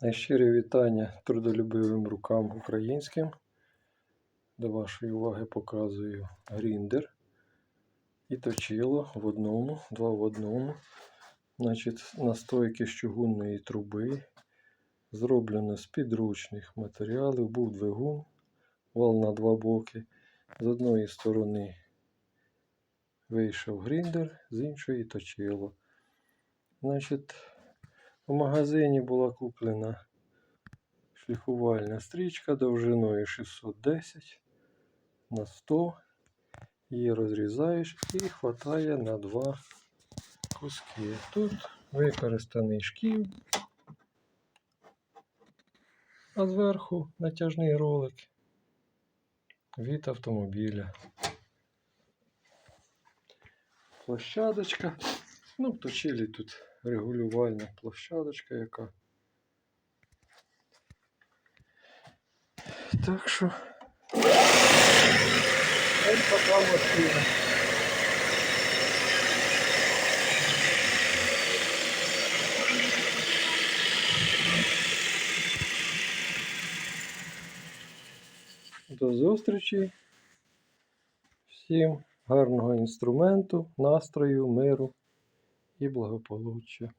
Найщирі вітання трудолюбивим рукам українським. До вашої уваги показую гріндер і точило в одному, два в одному. Значить, настойки з чугунної труби. Зроблено з підручних матеріалів. Був двигун, вал на два боки. З одної сторони вийшов гріндер, з іншої точило. Значить, в магазині була куплена шліфувальна стрічка довжиною 610 на 100. Її розрізаєш і хватає на два куски. Тут використаний шків, а зверху натяжний ролик від автомобіля. Площадочка. Ну, в тут регулювальна площадочка яка. Так що. Ось така машина. До зустрічі. Всім гарного інструменту, настрою, миру і благополуччя.